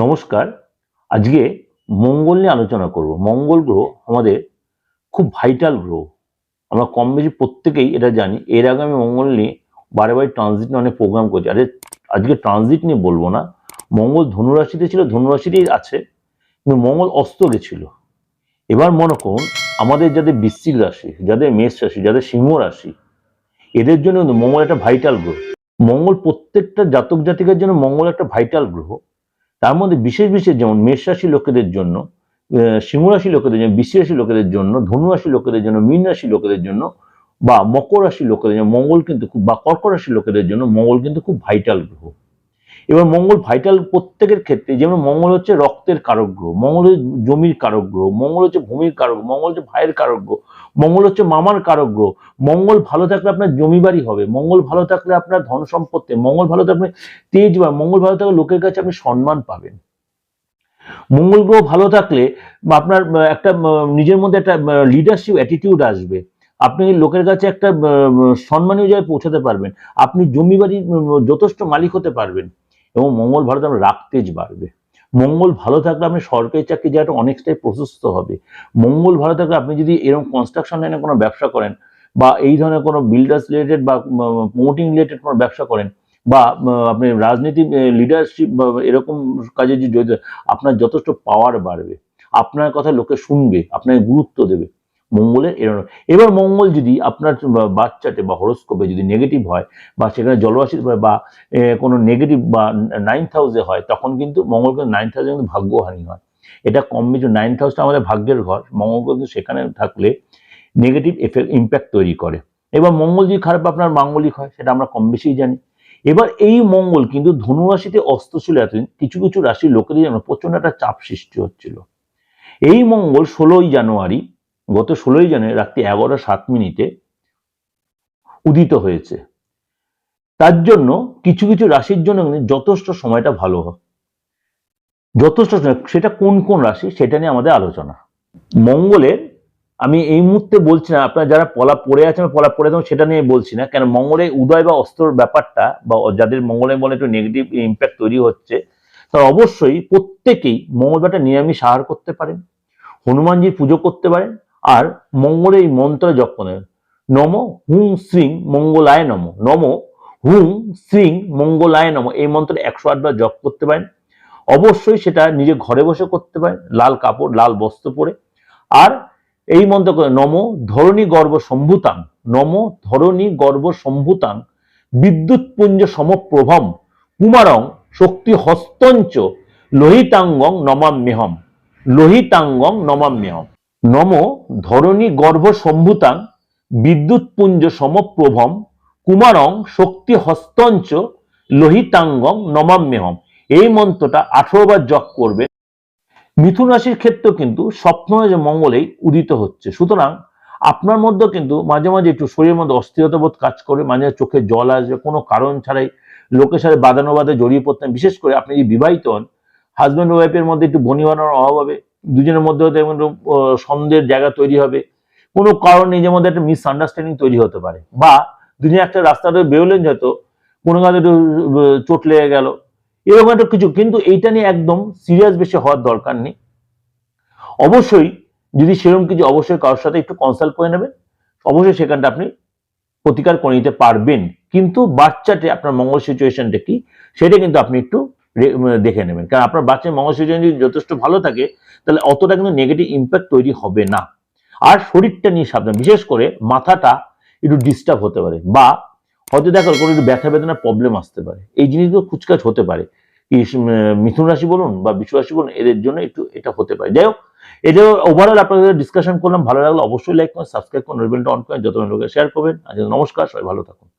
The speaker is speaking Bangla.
নমস্কার। আজকে মঙ্গল নিয়ে আলোচনা করব। মঙ্গল গ্রহ আমাদের খুব ভাইটাল গ্রহ। আমরা কম বেশি প্রত্যেকেই এটা জানি। এর আগে আমি মঙ্গল নিয়ে বারে বারে ট্রানজিট নিয়ে অনেক প্রোগ্রাম করছি। আরে, আজকে ট্রানজিট নিয়ে বলব না। মঙ্গল ধনুরাশিতে ছিল, ধনুরাশিতেই আছে। কিন্তু মঙ্গল অস্ত গেছিল এবার মনে করুন, আমাদের যাদের বৃশ্চিক রাশি, যাদের মেষ রাশি, যাদের সিংহ রাশি, এদের জন্য মঙ্গল একটা ভাইটাল গ্রহ। মঙ্গল প্রত্যেকটা জাতক জাতিকার জন্য মঙ্গল একটা ভাইটাল গ্রহ। তার মধ্যে বিশেষ বিশেষ যেমন মেষরাশি লোকেদের জন্য আহ, সিংহ রাশি লোকেদের জন্য বৃশ্চিক রাশি লোকেদের জন্য ধনুরাশি লোকেদের জন্য মীন রাশি লোকেদের জন্য বা মকর রাশি লোকেদের জন্য মঙ্গল কিন্তু খুব বা কর্ক রাশি লোকেদের জন্য মঙ্গল কিন্তু খুব ভাইটাল গ্রহ। এবার মঙ্গল ভাইটাল প্রত্যেকের ক্ষেত্রে, যেমন মঙ্গল হচ্ছে রক্তের কারক গ্রহ মঙ্গল হচ্ছে জমির কারক গ্রহ মঙ্গল হচ্ছে ভূমির কারক মঙ্গল হচ্ছে ভাইয়ের কারক গ্রহ মঙ্গল হচ্ছে মামার কারক গ্রহ মঙ্গল ভালো থাকলে আপনার জমি বাড়ি হবে, মঙ্গল ভালো থাকলে আপনার ধন সম্পত্তি, মঙ্গল ভালো থাকলে তেজ বা, মঙ্গল ভালো থাকলে লোকের কাছে আপনি সম্মান পাবেন। মঙ্গল গ্রহ ভালো থাকলে আপনার একটা নিজের মধ্যে একটা লিডারশিপ অ্যাটিটিউড আসবে। আপনি লোকের কাছে একটা সম্মানীয় জায়গায় পৌঁছাতে পারবেন। আপনি জমি বাড়ির যথেষ্ট মালিক হতে পারবেন। এবং মঙ্গল ভালো থাকলে রাগতেজ বাড়বে মঙ্গল ভালো থাকলে আপনি সরকারি চাকরি জায়গাটা অনেকটাই প্রশস্ত হবে। মঙ্গল ভালো থাকলে আপনি যদি এরকম কনস্ট্রাকশন লাইনে কোনো ব্যবসা করেন বা এই ধরনের কোনো বিল্ডার্স রিলেটেড বা প্রমোটিং রিলেটেড কোনো ব্যবসা করেন বা আপনি রাজনীতি লিডারশিপ এরকম কাজে যদি আপনার যথেষ্ট পাওয়ার বাড়বে, আপনার কথা লোকে শুনবে, আপনাকে গুরুত্ব দেবে। মঙ্গলের এরকম এবার মঙ্গল যদি আপনার বাচ্চাতে বা হরস্কোপে যদি নেগেটিভ হয় বা সেখানে জলরাশি হয় বা কোনো নেগেটিভ বা নাইন্থ হাউসে হয়, তখন কিন্তু মঙ্গল কিন্তু নাইন্থ হাউসে কিন্তু ভাগ্যহানি হয়। এটা কম বেশি নাইন্থ হাউসটা আমাদের ভাগ্যের ঘর। মঙ্গল কিন্তু সেখানে থাকলে নেগেটিভ এফেক্ট ইম্প্যাক্ট তৈরি করে। এবার মঙ্গল যদি খারাপ, আপনার মাঙ্গলিক হয়, সেটা আমরা কম বেশিই জানি। এবার এই মঙ্গল কিন্তু ধনুরাশিতে অস্ত ছিল এতদিন কিছু কিছু রাশির লোকেদের যেন প্রচণ্ড একটা চাপ সৃষ্টি হচ্ছিল। এই মঙ্গল ষোলোই জানুয়ারি গত ষোলোই জানুয়ারি রাত্রি এগারোটা সাত মিনিটে উদিত হয়েছে। তার জন্য কিছু কিছু রাশির জন্য যথেষ্ট সময়টা ভালো যথেষ্ট সেটা কোন কোন রাশি সেটা নিয়ে আমাদের আলোচনা। মঙ্গলের, আমি এই মুহূর্তে বলছি না, আপনারা যারা পলা পড়ে আছেন, পলা পড়ে আছেন, সেটা নিয়ে বলছি না, কেন মঙ্গলে উদয় বা অস্তর ব্যাপারটা বা যাদের মঙ্গলে বলে একটু নেগেটিভ ইম্প্যাক্ট তৈরি হচ্ছে, তারা অবশ্যই প্রত্যেকেই মঙ্গলবারটা নিরামিষ আহার করতে পারেন, হনুমানজির পুজো করতে পারেন আর মঙ্গলের এই মন্ত্র জপ করেন। নম হুম শ্রীং মঙ্গলায় নম। নম হুম শ্রীং মঙ্গলায় নম। এই মন্ত্র একশো আটবার জপ করতে পারেন। অবশ্যই সেটা নিজে ঘরে বসে করতে পারেন। লাল কাপড়, লাল বস্ত্র পরে। আর এই মন্ত্র করে নম ধরণী গর্ভ সম্ভুতাং। নম ধরণী গর্ভ সম্ভুতাং বিদ্যুৎ পুঞ্জ সমপ্রভম কুমারং শক্তি হস্তঞ্চ লোহিতাঙ্গং নমাম্যহম। লোহিতাঙ্গং নমাম্যহম। নম ধরণী গর্ভ সম্ভুতাং বিদ্যুৎ পুঞ্জ সমপ্রভম কুমারং শক্তি হস্তঞ্চ লোহিতাঙ্গম নমাম্যহম। এই মন্ত্রটা আঠারো বার জপ করবে। মিথুন রাশির ক্ষেত্রেও কিন্তু স্বপ্ন যে মঙ্গলেই উদিত হচ্ছে। সুতরাং আপনার মধ্যে কিন্তু মাঝে মাঝে একটু শরীরের মধ্যে অস্থিরতা বোধ কাজ করে মাঝে চোখে জল আসবে, কোনো কারণ ছাড়াই লোকের সাথে বাদানুবাদে জড়িয়ে পড়তেন। বিশেষ করে আপনি যদি বিবাহিত হন হাজব্যান্ড ওয়াইফের মধ্যে একটু বনিবানোর অভাব হবে দুজনের মধ্যে হয়তো আহ, সন্দেহের জায়গা তৈরি হবে। কোনো কারণ নিজের মধ্যে একটা মিসআন্ডারস্ট্যান্ডিং তৈরি হতে পারে। বা দুজনে একটা রাস্তাতে বেরোলেন হয়তো কোনো কাজে একটু চোট লেগে গেল এরকম একটা কিছু। কিন্তু এইটা নিয়ে একদম সিরিয়াস বেশি হওয়ার দরকার নেই। অবশ্যই যদি সেরকম কিছু অবশ্যই কারোর সাথে একটু কনসাল্ট করে নেবেন। অবশ্যই সেখানটা আপনি প্রতিকার করে নিতে পারবেন। কিন্তু বাচ্চাতে আপনার মঙ্গল সিচুয়েশনটা কি সেটা কিন্তু আপনি একটু দেখে নেবেন। কারণ আপনার বাচ্চার মঙ্গল সিচুয়েশন যদি যথেষ্ট ভালো থাকে, তাহলে অতটা কিন্তু নেগেটিভ ইম্প্যাক্ট তৈরি হবে না। আর শরীরটা নিয়ে সাবধান, বিশেষ করে মাথাটা একটু ডিস্টার্ব হতে পারে বা হয়তো দেখো কোনো একটু ব্যথা বেদনার প্রবলেম আসতে পারে। এই জিনিসগুলো কুচকাচ হতে পারে। মিথুন রাশি বলুন বা বিশ্ব রাশি বলুন, এদের জন্য একটু এটা হতে পারে। যাই হোক এটা ওভারঅল আপনাদের ডিসকাশন করলাম। ভালো লাগল অবশ্যই লাইক করুন সাবস্ক্রাইব করুন নোটিফিকেশনটা অন করেন, যত লোকে শেয়ার করবেন। আর নমস্কার, সবাই ভালো থাকুন।